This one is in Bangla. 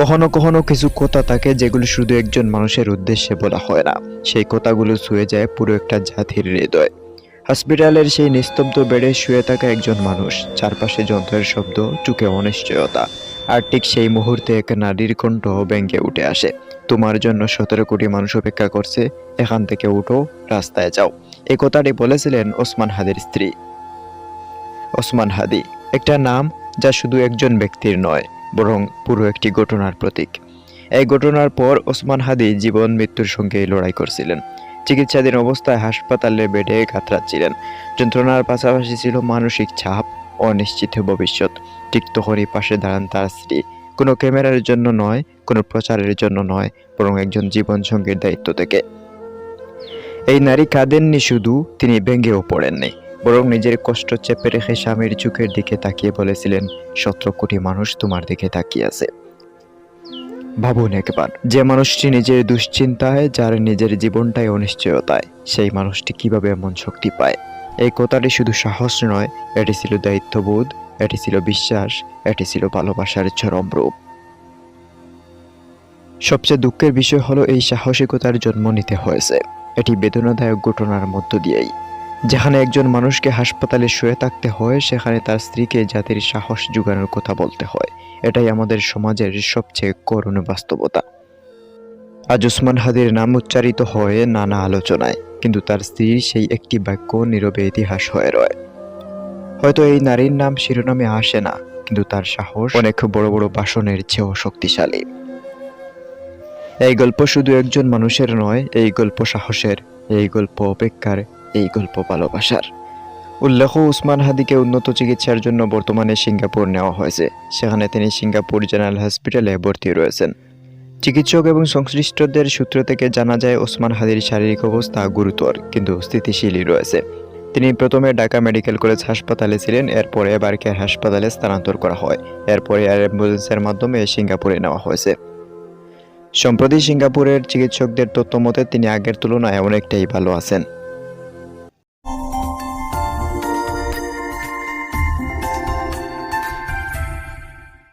কখনো কখনো কিছু কথা থাকে যেগুলো শুধু একজন মানুষের উদ্দেশ্যে বলা হয় না। সেই কথাগুলো ছুঁয়ে যায় পুরো একটা জাতির হৃদয়। হসপিটালের সেই নিস্তব্ধ বেডে শুয়ে থাকা একজন মানুষ, চারপাশে যন্ত্রের শব্দ চুকে অনিশ্চয়তা, আর ঠিক সেই মুহূর্তে এক নারীর কণ্ঠ ব্যাঙ্গে উঠে আসে। তোমার জন্য সতেরো কোটি মানুষ অপেক্ষা করছে, এখান থেকে উঠো, রাস্তায় যাও। এই কথাটি বলেছিলেন ওসমান হাদির স্ত্রী। ওসমান হাদি, একটা নাম যা শুধু একজন ব্যক্তির নয় বরং পুরো একটি ঘটনার প্রতীক। এই ঘটনার পর ওসমান হাদি জীবন মৃত্যুর সঙ্গে লড়াই করছিলেন। চিকিৎসাধীন অবস্থায় হাসপাতালে বেডে কাতরাচ্ছিলেন। যন্ত্রণার পাশাপাশি ছিল মানসিক চাপ, অনিশ্চিত ভবিষ্যৎ। ঠিক তখনই পাশে দাঁড়ান তার স্ত্রী। কোনো ক্যামেরার জন্য নয়, কোনো প্রচারের জন্য নয়, বরং একজন জীবন সঙ্গীর দায়িত্ব থেকে। এই নারী কাঁদেননি শুধু, তিনি ভেঙেও পড়েননি। বরং নিজের কষ্ট চেপে রেখে স্বামীর চোখের দিকে তাকিয়ে বলেছিলেন সতেরো কোটি মানুষ তোমার দিকে তাকিয়ে আছে। ভাবুন একবার, যে মানুষটি নিজের দুশ্চিন্তায়, যার নিজের জীবনটাই অনিশ্চয়তায়, সেই মানুষটি কীভাবে এমন শক্তি পায়? এই কথাটি শুধু সাহস নয়, এটি ছিল দায়িত্ববোধ, এটি ছিল বিশ্বাস, এটি ছিল ভালোবাসার চরম রূপ। সবচেয়ে দুঃখের বিষয় হলো এই সাহসিকতার জন্ম নিতে হয়েছে। এটি বেদনাদায়ক ঘটনার মধ্য দিয়েই। যেখানে একজন মানুষকে হাসপাতালে শুয়ে থাকতে হয়, সেখানে তার স্ত্রীকে জাতির সাহস জোগানোর কথা বলতে হয়। এটাই আমাদের সমাজের সবচেয়ে করুণ বাস্তবতা। আজ ওসমান হাদির নাম উচ্চারিত হয় নানা আলোচনায়, কিন্তু তার স্ত্রীর সেই একটি বাক্য নীরবে ইতিহাস হয়ে রয়। হয়তো এই নারীর নাম শিরোনামে আসে না, কিন্তু তার সাহস অনেক বড় বড় বাসনের চেয়েও শক্তিশালী। এই গল্প শুধু একজন মানুষের নয়, এই গল্প সাহসের, এই গল্প অপেক্ষার এই গল্প ভালোবাসার। উল্লেখ, উসমান হাদিকে উন্নত চিকিৎসার জন্য বর্তমানে সিঙ্গাপুর নেওয়া হয়েছে। সেখানে তিনি সিঙ্গাপুর জেনারেল হসপিটালে ভর্তি রয়েছেন। চিকিৎসক এবং সংশ্লিষ্টদের সূত্র থেকে জানা যায় ওসমান হাদির শারীরিক অবস্থা গুরুতর, কিন্তু স্থিতিশীলই রয়েছে। তিনি প্রথমে ঢাকা মেডিকেল কলেজ হাসপাতালে ছিলেন, এরপরে এবার হাসপাতালে স্থানান্তর করা হয়। এরপরে এয়ার অ্যাম্বুলেন্সের মাধ্যমে সিঙ্গাপুরে নেওয়া হয়েছে। সম্প্রতি সিঙ্গাপুরের চিকিৎসকদের তথ্য মতে, তিনি আগের তুলনায় অনেকটাই ভালো আছেন।